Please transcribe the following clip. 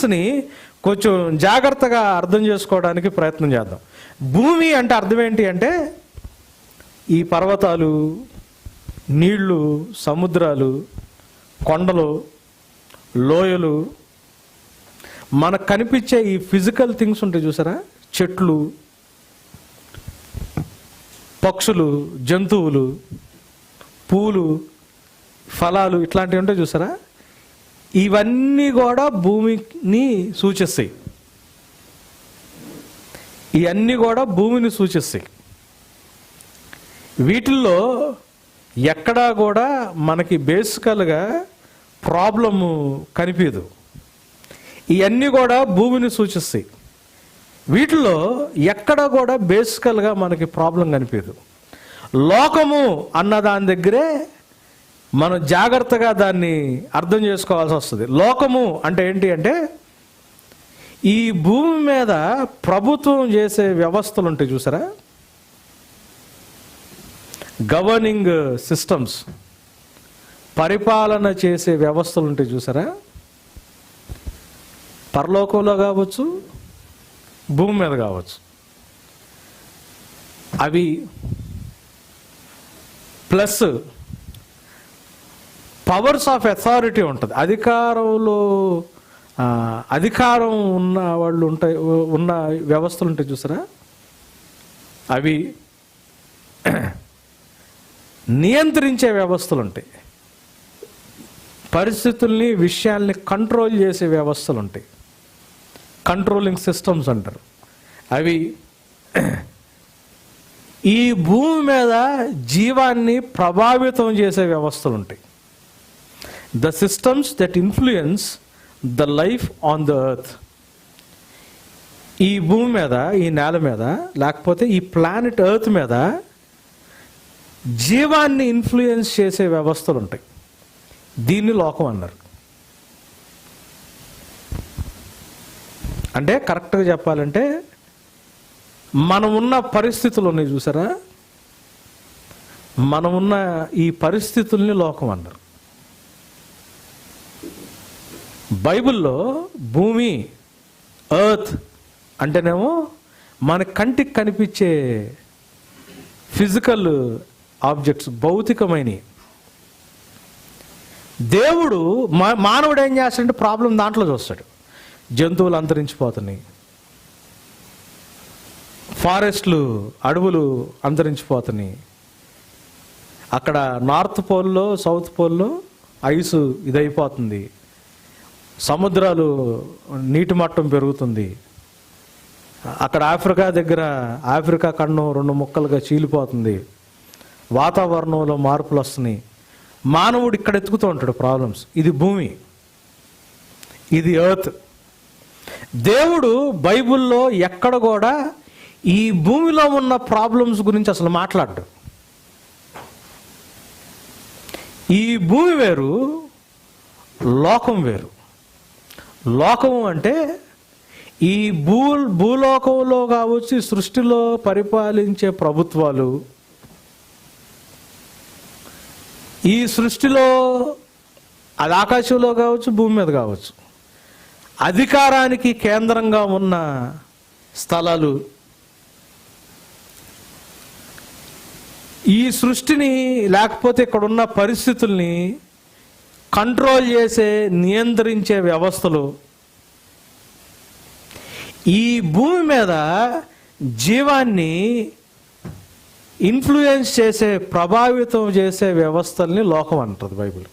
సెంటెన్స్ని కొంచెం జాగ్రత్తగా అర్థం చేసుకోవడానికి ప్రయత్నం చేద్దాం. భూమి అంటే అర్థం ఏంటి అంటే ఈ పర్వతాలు నీళ్ళు సముద్రాలు కొండలు లోయలు మనకు కనిపించే ఈ ఫిజికల్ థింగ్స్ ఉంటాయి చూసారా? చెట్లు పక్షులు జంతువులు పూలు ఫలాలు ఇట్లాంటివి ఉంటాయి చూసారా? ఇవన్నీ కూడా భూమిని సూచిస్తాయి. ఇవన్నీ కూడా భూమిని సూచిస్తాయి. వీటిల్లో ఎక్కడా కూడా మనకి బేసికల్గా ప్రాబ్లము కనిపించదు. ఇవన్నీ కూడా భూమిని సూచిస్తాయి. వీటిలో ఎక్కడ కూడా బేసికల్గా మనకి ప్రాబ్లం కనిపించదు. లోకము అన్న దాని దగ్గరే మనం జాగ్రత్తగా దాన్ని అర్థం చేసుకోవాల్సి వస్తుంది. లోకము అంటే ఏంటి అంటే ఈ భూమి మీద ప్రభుత్వం చేసే వ్యవస్థలు ఉంటాయి చూసారా? గవర్నింగ్ సిస్టమ్స్ పరిపాలన చేసే వ్యవస్థలు ఉంటాయి చూసారా? పరలోకంలో కావచ్చు భూమి మీద కావచ్చు. అవి ప్లస్ పవర్స్ ఆఫ్ అథారిటీ ఉంటుంది. అధికారంలో అధికారం ఉన్న వాళ్ళు ఉంటాయి ఉన్న వ్యవస్థలు ఉంటాయి చూసారా? అవి నియంత్రించే వ్యవస్థలు ఉంటాయి. పరిస్థితుల్ని విషయాల్ని కంట్రోల్ చేసే వ్యవస్థలు ఉంటాయి. కంట్రోలింగ్ సిస్టమ్స్ అంటారు. అవి ఈ భూమి మీద జీవాన్ని ప్రభావితం చేసే వ్యవస్థలు ఉంటాయి. The systems that influence the life on the earth ఈ భూమి మీద ఈ నేల మీద లేకపోతే ఈ ప్లానెట్ ఎర్త్ మీద జీవాన్ని ఇన్ఫ్లుయెన్స్ చేసే వ్యవస్థలు ఉంటాయి. దీన్ని లోకం అన్నారు. అంటే కరెక్ట్గా చెప్పాలంటే మనం ఉన్న పరిస్థితులు ఉన్నాయి చూసారా? మనం ఉన్న ఈ పరిస్థితుల్ని లోకం అన్నారు. బైబిల్లో భూమి ఎర్త్ అంటేనేమో మన కంటికి కనిపించే ఫిజికల్ ఆబ్జెక్ట్స్ భౌతికమైనవి. దేవుడు మా మానవుడు ఏం చేస్తాడంటే ప్రాబ్లం దాంట్లో చూస్తాడు. జంతువులు అంతరించిపోతున్నాయి. ఫారెస్ట్లు అడవులు అంతరించిపోతున్నాయి. అక్కడ నార్త్ పోల్లో సౌత్ పోల్లో ఐసు ఇదైపోతుంది. సముద్రాలు నీటి మట్టం పెరుగుతుంది. అక్కడ ఆఫ్రికా దగ్గర ఆఫ్రికా ఖండం రెండు ముక్కలుగా చీలిపోతుంది. వాతావరణంలో మార్పులు వస్తున్నాయి. మానవుడు ఇక్కడ ఎత్తుకుతూ ఉంటాడు ప్రాబ్లమ్స్ ఇది భూమి. ఇది ఎర్త్ దేవుడు బైబిల్లో ఎక్కడ కూడా ఈ భూమిలో ఉన్న ప్రాబ్లమ్స్ గురించి అసలు మాట్లాడ్డు. ఈ భూమి వేరు లోకం వేరు. లోకము అంటే ఈ భూ భూలోకంలో కావచ్చు సృష్టిలో పరిపాలించే ప్రభుత్వాలు. ఈ సృష్టిలో అది ఆకాశంలో కావచ్చు భూమి మీద కావచ్చు. అధికారానికి కేంద్రంగా ఉన్న స్థలాలు. ఈ సృష్టిని లేకపోతే ఇక్కడ ఉన్న పరిస్థితుల్ని కంట్రోల్ చేసే నియంత్రించే వ్యవస్థలు. ఈ భూమి మీద జీవాన్ని ఇన్ఫ్లుయెన్స్ చేసే ప్రభావితం చేసే వ్యవస్థల్ని లోకం అంటుంది బైబిల్.